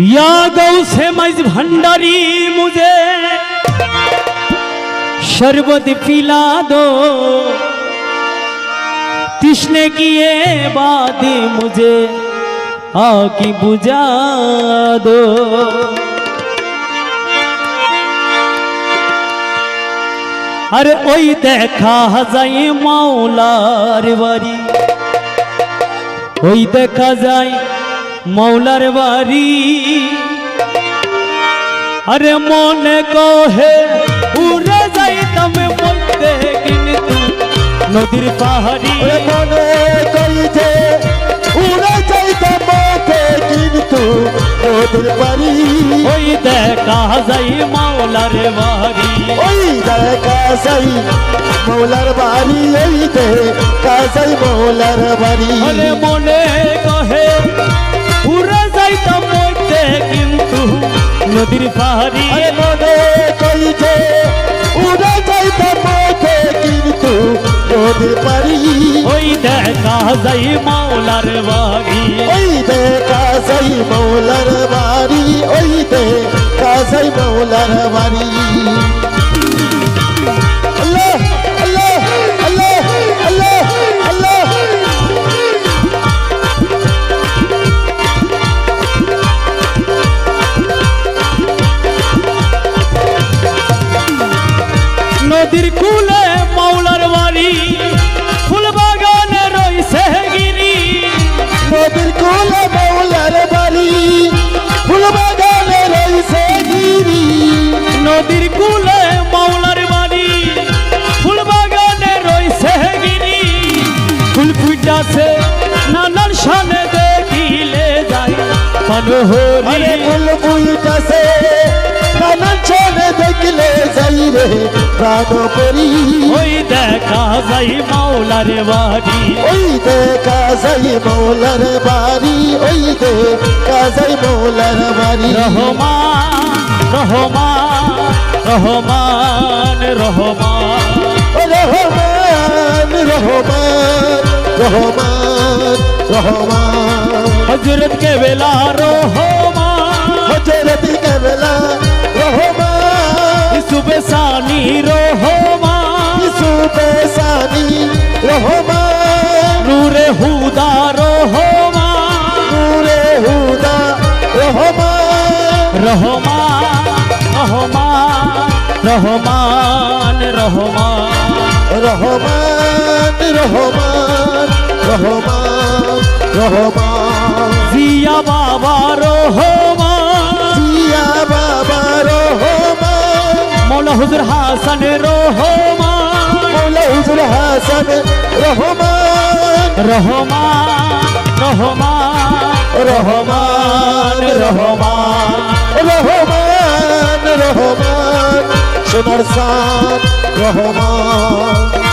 या गौ से मैज भंडारी मुझे शरबत पिला दो तिश्ने किए बाद मुझे आकी बुझा दो আরে ওই দেখা যায় মাওলার বাড়ি ওই দেখা যায় মাওলার বাড়ি আরে মনে কহে উড়ে যাইতাম বলতে কিন্তু নদীর পাহাড়ি ওরে মনে কইছে উড়ে যাইতে মাঠে কিন্তু ওদের বাড়ি ওই দেখা যায় মাওলার বাড়ি ওই দেখা যাই মৌলার বাড়ি ওই দেখা যাই মৌলার বাড়ি আরে মনে নদীর পাহাড়ি মনে কইছে উড়ে যাইতে পথে কিন্তু ওদের পারি ওই দেখা যাই মাওলার বাড়ি। ওই দেখা যাই মৌলার বাড়ি ওই দেখা যাই মৌলার বাড়ি। নদীর কুলে মাওলার বাড়ি ফুল বাগানে রইছে গিরি। নদীর কোলে মৌলার বাড়ি ফুল বাগানে রইছে গিরি। নদীর কুলে মাওলার বাড়ি ফুল বাগানে রইছে গিরি। ফুল ফুটাছে নানান শানে দেখিলে আরে মনোহরি ফুল বুইটাছে কানন ছেড়ে দেখলে যাই রে প্রাণ করি ওই দেখা যাই মাওলার বাড়ি ওই দেখা যাই মৌলার বাড়ি ওই দেখা যাই মৌলার বাড়ি রহমান রহমান রহমান রহমান ও রহমান রহমান রহমান রহমান হজরত কে বেলা রহমান হজরত কেবলা রহমান রহমান রহমান রহমান। রহমান রহমান রহমান রহমান। জিয়া বাবা রহমান। জিয়া বাবা রহমান। মৌলা হুজুর হাসান রহমান। মৌলা হুজুর হাসান রহমান। রহমান রহমান। রহমান রহমান রহমান রহমান সোনার সান রহমান।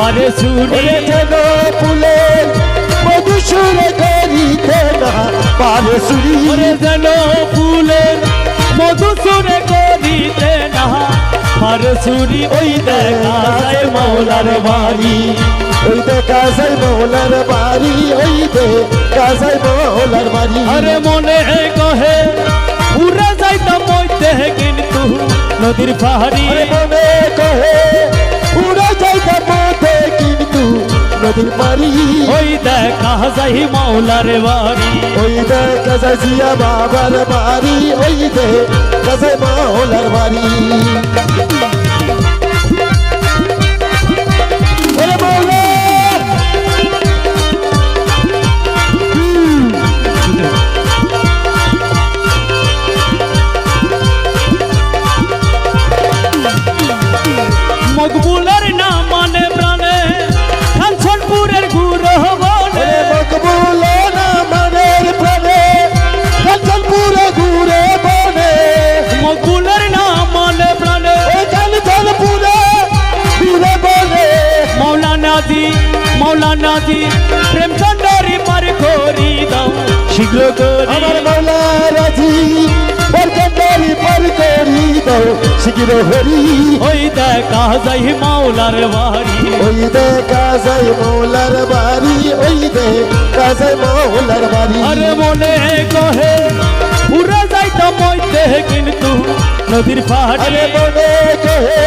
পারে সুরে যেন ফুলের মধুসূরে করিতে না পারে সুরি যেন ফুলের মধু সুরে করিতে না পারে সুরি ওই দেখা যায় মৌলার বাড়ি। ওই দেখা যাই মৌলার বাড়ি। ওই দেখা যাই মৌলার বাড়ি। আরে মনে কহে উড়ে যাইতাম মইতে কিন্তু নদীর পাহাড়ি। মনে কহে নদীর বাড়ি ওই দেখা যাই মৌলার বাড়ি ওই দেখা যাই জিয়া বাবার বাড়ি ওই দেখা যাই মৌলার বাড়ি রাজি প্রেম চন্ডরি পার করি দাও শীঘ্র করি। আমার মৌলা রাজি বরকন্দারি পার করি দাও শিখির হরি ওই দেখা যাই মাওলার বাড়ি। ওই দে কাজাই মৌলার বাড়ি ওই দে কাজাই মৌলার বাড়ি। আরে মনে কহে পুরে যাইতো মইতে কিন্তু নদীর পাহাড়ে মনে কহে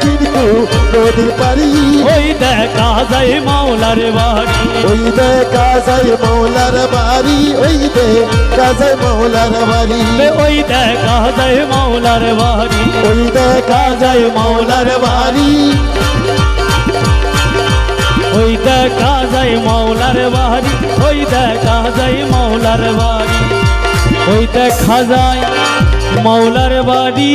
কিন্তু নদীর পারি ওই দেখা যায় মাওলার বাড়ি। ওই দে কাজাই মৌলার বাড়ি ওই দে কাজাই মৌলার বাড়ি। ওই দেখা যায় মাওলার বাড়ি। ওই দে কাজাই মৌলার বাড়ি। ওই দেখা যায় মাওলার বাড়ি ওই দেখা যায় মাওলার বাড়ি। ওই দেখা যায় মাওলার বাড়ি।